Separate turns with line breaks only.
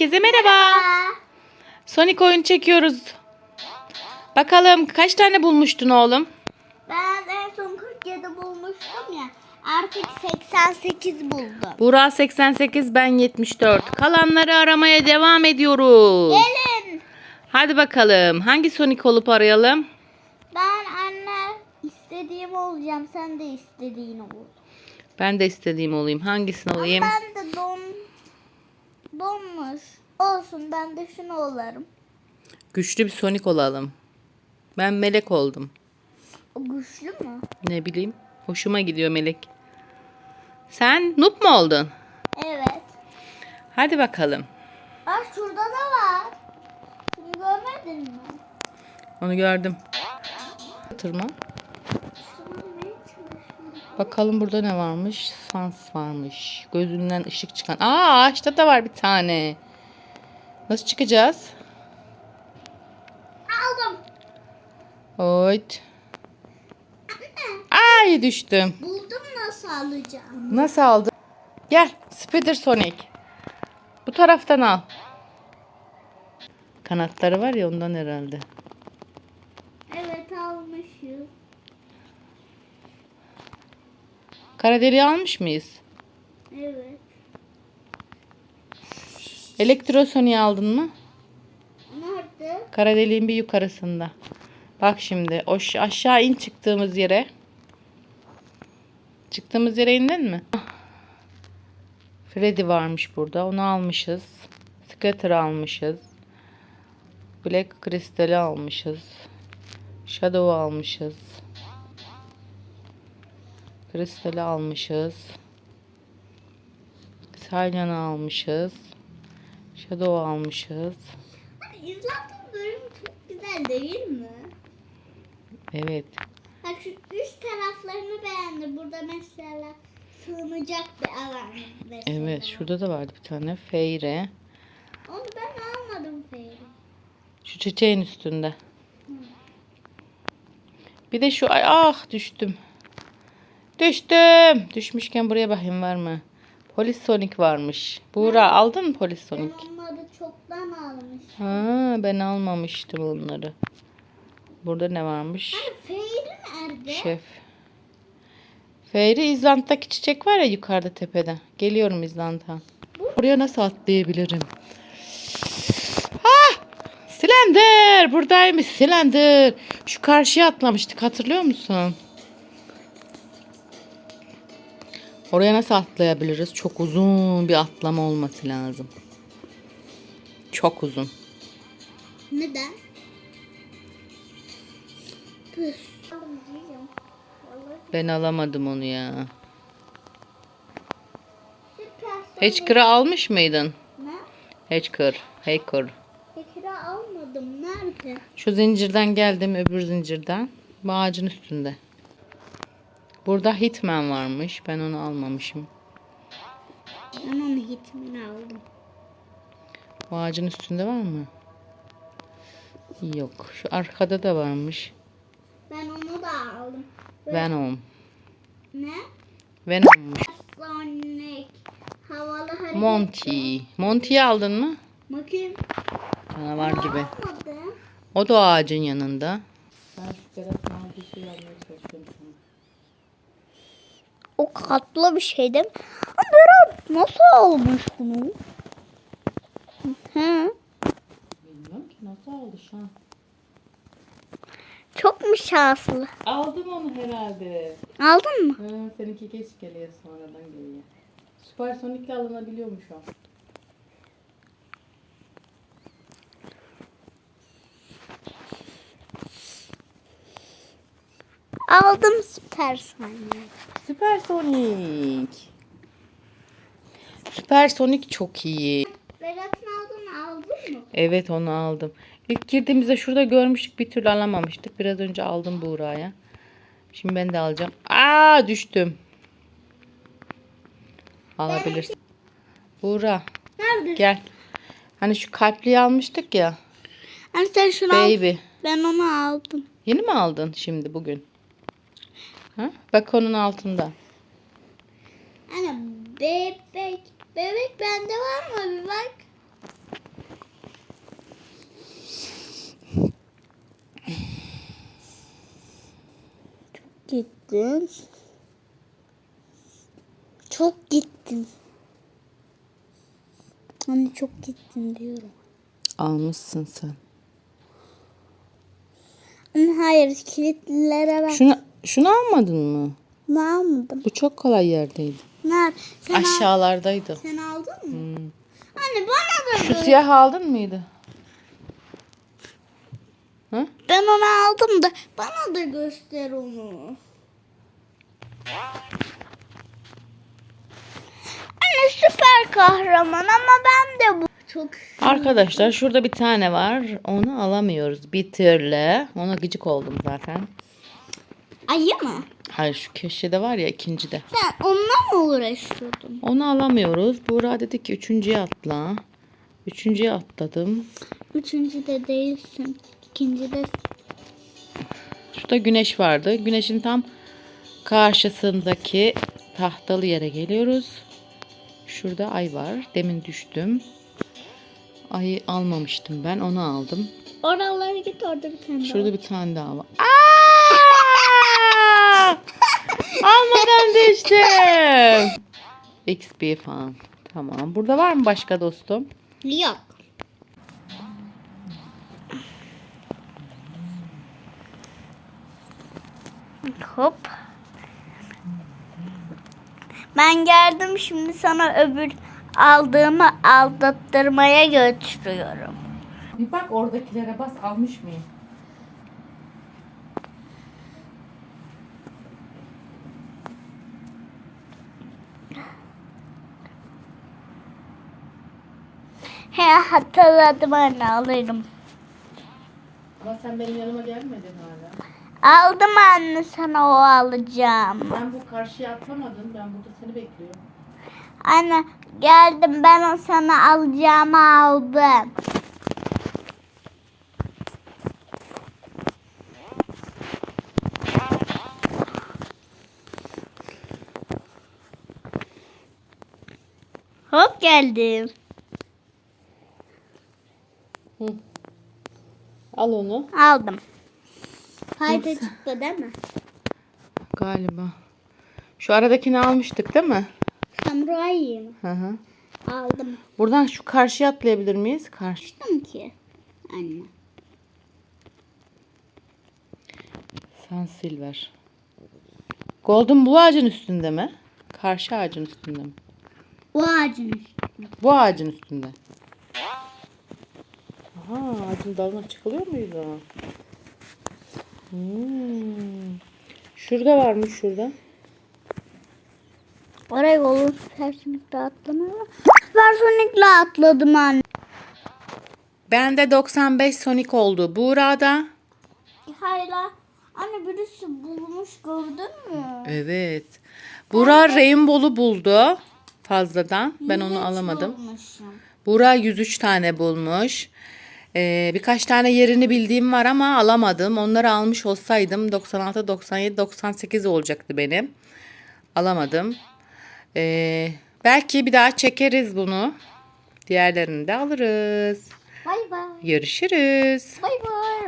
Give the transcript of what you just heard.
Herkese merhaba. Sonic oyun çekiyoruz. Bakalım kaç tane bulmuştun oğlum?
Ben en son 47 bulmuştum ya. Artık 88 buldum.
Burak 88 ben 74. Kalanları aramaya devam ediyoruz.
Gelin.
Hadi bakalım. Hangi Sonic olup arayalım?
Ben anne istediğim olacağım. Sen de istediğin ol.
Ben de istediğim olayım. Hangisini olayım?
Ben donmuş. Olsun ben de şunu olarım.
Güçlü bir Sonic olalım. Ben melek oldum.
O güçlü mü?
Ne bileyim. Hoşuma gidiyor melek. Sen noob mu oldun?
Evet.
Hadi bakalım.
Bak şurada da var. Şunu görmedin mi?
Onu gördüm. Tırma. Bakalım burada ne varmış? Sans varmış. Gözünden ışık çıkan. Aa ağaçta da var bir tane. Nasıl çıkacağız?
Aldım.
Oyt. Ay düştüm.
Buldum nasıl alacağım.
Nasıl aldın? Gel. Spider Sonic. Bu taraftan al. Kanatları var ya ondan herhalde.
Evet almışız.
Kara deliği almış mıyız?
Evet.
Elektro Sonic'i aldın mı?
Nerede?
Kara deliğin bir yukarısında. Bak şimdi o aşağı in çıktığımız yere. Çıktığımız yere indin mi? Freddy varmış burada. Onu almışız. Scatter almışız. Black Crystal'i almışız. Shadow almışız. Crystal'i almışız. Silen'ı almışız. Shadow almışız.
İzlediğim bölüm çok güzel değil mi?
Evet.
Bak şu üst taraflarını beğendim. Burada mesela sığınacak bir alan mesela.
Evet şurada da vardı bir tane. Feyre.
Onu ben almadım Feyri.
Şu çiçeğin üstünde. Bir de şu ay ah düştüm. Düştüm. Düşmüşken buraya bakayım var mı? Polis Sonic varmış. Buğra aldın mı Polis Sonic?
Ben onları çoktan almış.
Ha ben almamıştım onları. Burada ne varmış?
Hani Feyri nerede?
Şef. Feyri İzland'daki çiçek var ya yukarıda tepede. Geliyorum İzland'dan. Buraya nasıl atlayabilirim? Ah! Slender! Buradaymış Slender. Şu karşıya atlamıştık hatırlıyor musun? Oraya nasıl atlayabiliriz? Çok uzun bir atlama olması lazım. Çok uzun.
Neden? Püf.
Ben alamadım onu ya.
süper.
Hatchker'ı almış mıydın?
Ne?
Hatchker. Hacker.
Tekrar almadım. Nerede?
Şu zincirden geldim öbür zincirden. Bu ağacın üstünde. Burada Hitman varmış. Ben onu almamışım.
Ben onu hitmini aldım.
Bu ağacın üstünde var mı? Yok. Şu arkada da varmış.
Ben onu da aldım.
Venom.
Ne?
Venom'muş.
Sonic. Havalı hareket.
Monty. Monty'yi aldın mı?
Bakayım.
Canavar gibi.
Almadım.
O da ağacın yanında. Ben şu şey almaya çalışıyorum.
O katlı bir şey? Ama Berat nasıl almış bunu? Hı?
Bilmiyorum ki nasıl aldı şu an.
Çok mu şanslı?
Aldım onu herhalde.
Aldın mı?
Ha, seninki geç geliyor sonradan geliyor. Süper Sonic'le alınabiliyormuş o.
Aldım süper saniye.
Süper Sonic. Süper Sonic çok iyi.
Berat'ın aldığını aldın mı?
Evet onu aldım. İlk girdiğimizde şurada görmüştük bir türlü alamamıştık. Biraz önce aldım Buğra'ya. Şimdi ben de alacağım. Aa düştüm. Alabilirsin. Buğra
Nerede?
gel. Hani şu kalpliyi almıştık ya.
Hani sen şunu al.
Baby.
Ben onu aldım.
Yeni mi aldın şimdi bugün? Ha? Bak onun altında.
Ana bebek. Bebek bende var mı? Bir bak. Çok gittin. Çok gittin. Anne çok gittin diyorum.
Almışsın sen.
Hayır kilitlere bak.
Şunu şunu almadın mı?
Ne almadım?
Bu çok kolay yerdeydi.
Nerede? Sen, al-
Aşağılardaydı.
sen aldın mı? Anne bana da
Şu siyah aldın mıydı? Hı?
Ben onu aldım da bana da göster onu. Anne süper kahraman ama ben de bu. Çok
Arkadaşlar şurada bir tane var. Onu alamıyoruz bir türlü. Ona gıcık oldum zaten.
Ayı mı?
Hayır şu köşede var ya ikincide.
Sen onunla mı uğraşıyordun?
Onu alamıyoruz. Buğra dedi ki üçüncüye atla. Üçüncüye atladım.
Üçüncüde değilsin. İkincide
Şurada güneş vardı. Güneşin tam karşısındaki tahtalı yere geliyoruz. Şurada ay var. Demin düştüm. Ayı almamıştım ben. Onu aldım.
oralara git orada bir tane
Şurada bir tane daha var. Aa! Almadan düştüm. XP falan. Tamam. Burada var mı başka dostum?
Yok. Hop. Ben geldim şimdi sana öbür aldığımı aldattırmaya götürüyorum.
Bir bak oradakilere bas almış mıyım?
He hatırladım anne alırım.
Ama sen benim yanıma gelmedin hala.
Aldım anne sana o alacağım.
Ben bu karşıya atlamadım. Ben burada seni bekliyorum.
Anne geldim ben o sana alacağımı aldım. Hop geldim.
Al onu.
Aldım. Fayda çıktı değil mi?
Galiba. Şu aradakini almıştık değil mi?
Samurai mi?
Hı hı.
Aldım.
Buradan şu karşıya atlayabilir miyiz? Karşı.
Aldım ki. Anne.
Sun Silver. Golden bu ağacın üstünde mi? Karşı ağacın üstünde mi?
O ağacın üstü.
Bu ağacın üstünde. Aha ağacın dalına çıkılıyor muydu? Hmm. Şurada varmış şurada.
Oraya olur Süpersonik'le atlamıyor. Süpersonik'le atladım anne.
Bende 95 Sonic oldu. Buğra'da.
Hayla. Anne birisi bulmuş gördün mü?
Evet. Buğra Rainbow'u buldu fazladan. Ben onu alamadım.
Bulmuşum.
Buğra 103 tane bulmuş. Ee, birkaç tane yerini bildiğim var ama alamadım. Onları almış olsaydım 96, 97, 98 olacaktı benim. Alamadım. Ee, belki bir daha çekeriz bunu. Diğerlerini de alırız.
Bay bay.
Görüşürüz.
Bay bay.